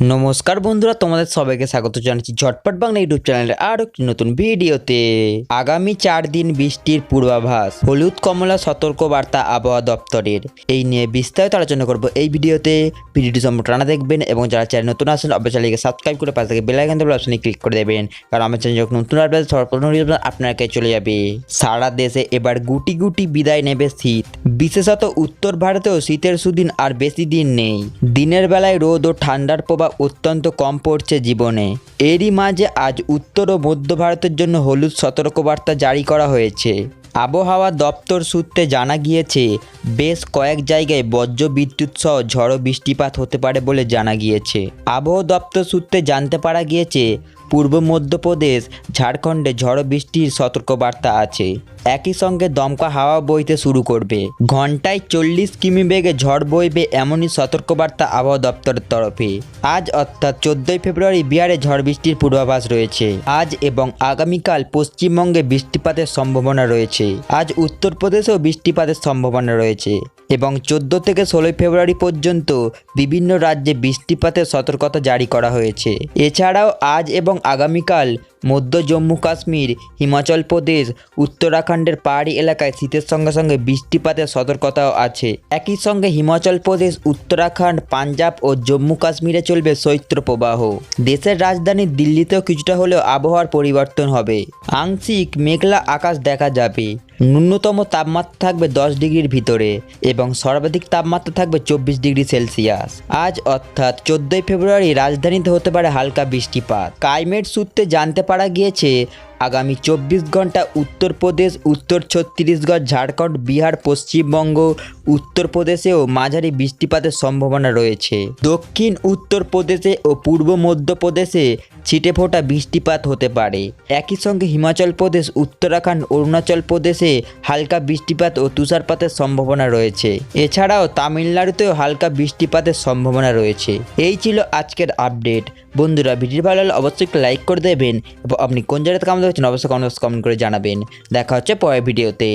নমস্কার বন্ধুরা, তোমাদের সবাইকে স্বাগত জানাচ্ছি ঝটপট বাংলা ইউটিউব চ্যানেলের আরও একটি নতুন ভিডিওতে। আগামী চার দিন বৃষ্টির পূর্বাভাস, হলুদ কমলা সতর্ক বার্তা আবহাওয়া দপ্তরের। এই নিয়ে বিস্তারিত আলোচনা করব এই ভিডিওতে। ভিডিওটি সম্পূর্ণ টানা দেখবেন এবং যারা চ্যানেল নতুন আসেন অবশ্যই সাবস্ক্রাইব করে পাশে থেকে বেলাইকান দেবেন অপশনে ক্লিক করে দেবেন। কারণ আমার চ্যানেল যখন নতুন notification আপনার কাছে চলে যাবে। সারা দেশে এবার গুটি গুটি বিদায় নেবে শীত। বিশেষত উত্তর ভারতেও শীতের সুদিন আর বেশি দিন নেই। দিনের বেলায় রোদ ও ঠান্ডার প্রভাব অত্যন্ত কম পড়ছে জীবনে। এরই মাঝে আজ উত্তর ও মধ্য ভারতের জন্য হলুদ সতর্কবার্তা জারি করা হয়েছে। আবহাওয়া দপ্তর সূত্রে জানা গিয়েছে, বেশ কয়েক জায়গায় বজ্র বিদ্যুৎ সহ ঝড়ো বৃষ্টিপাত হতে পারে বলে জানা গিয়েছে। আবহাওয়া দপ্তর সূত্রে জানতে পারা গিয়েছে পূর্ব মধ্যপ্রদেশ, ঝাড়খণ্ডে ঝড় বৃষ্টির সতর্কবার্তা আছে। একই সঙ্গে দমকা হাওয়া বইতে শুরু করবে। ঘন্টায় চল্লিশ কিমি বেগে ঝড় বইবে এমনই সতর্কবার্তা আবহাওয়া দপ্তরের তরফে। আজ অর্থাৎ চোদ্দোই ফেব্রুয়ারি বিহারে ঝড় বৃষ্টির পূর্বাভাস রয়েছে। আজ এবং আগামীকাল পশ্চিমবঙ্গে বৃষ্টিপাতের সম্ভাবনা রয়েছে। আজ উত্তরপ্রদেশেও বৃষ্টিপাতের সম্ভাবনা রয়েছে এবং চোদ্দ থেকে ষোলোই ফেব্রুয়ারি পর্যন্ত বিভিন্ন রাজ্যে বৃষ্টিপাতের সতর্কতা জারি করা হয়েছে। এছাড়াও আজ এবং আগামীকাল মধ্য জম্মু কাশ্মীর, হিমাচল প্রদেশ, উত্তরাখণ্ডের পাহাড়ি এলাকায় শীতের সঙ্গে সঙ্গে বৃষ্টিপাতের সতর্কতাও আছে। একই সঙ্গে হিমাচল প্রদেশ, উত্তরাখণ্ড, পাঞ্জাব ও জম্মু কাশ্মীরে চলবে শৈত্য প্রবাহ। দেশের রাজধানী দিল্লিতেও কিছুটা হলেও আবহাওয়ার পরিবর্তন হবে। আংশিক মেঘলা আকাশ দেখা যাবে। ন্যূনতম তাপমাত্রা থাকবে দশ ডিগ্রির ভিতরে এবং সর্বাধিক তাপমাত্রা থাকবে চব্বিশ ডিগ্রি সেলসিয়াস। আজ অর্থাৎ চোদ্দই ফেব্রুয়ারি রাজধানীতে হতে পারে হালকা বৃষ্টিপাত। ক্লাইমেট সূত্রে জানতে পারা গিয়েছে, আগামী চব্বিশ ঘণ্টা উত্তরপ্রদেশ, উত্তর ছত্তিশগড়, ঝাড়খণ্ড, বিহার, পশ্চিমবঙ্গ, উত্তরপ্রদেশেও মাঝারি বৃষ্টিপাতের সম্ভাবনা রয়েছে। দক্ষিণ উত্তরপ্রদেশে ও পূর্ব মধ্যপ্রদেশে ছিটে ফোটা বৃষ্টিপাত হতে পারে। একই সঙ্গে হিমাচল প্রদেশ, উত্তরাখণ্ড, অরুণাচল প্রদেশে হালকা বৃষ্টিপাত ও তুষারপাতের সম্ভাবনা রয়েছে। এছাড়াও তামিলনাড়ুতেও হালকা বৃষ্টিপাতের সম্ভাবনা রয়েছে। এই ছিল আজকের আপডেট। বন্ধুরা ভিডিও ভালো লাগলে অবশ্যই লাইক করে দেবেন এবং আপনি কোন জায়গাতে কামতে হচ্ছেন অবশ্যই কমেন্ট কমেন্ট করে জানাবেন। দেখা হচ্ছে পরের ভিডিওতে।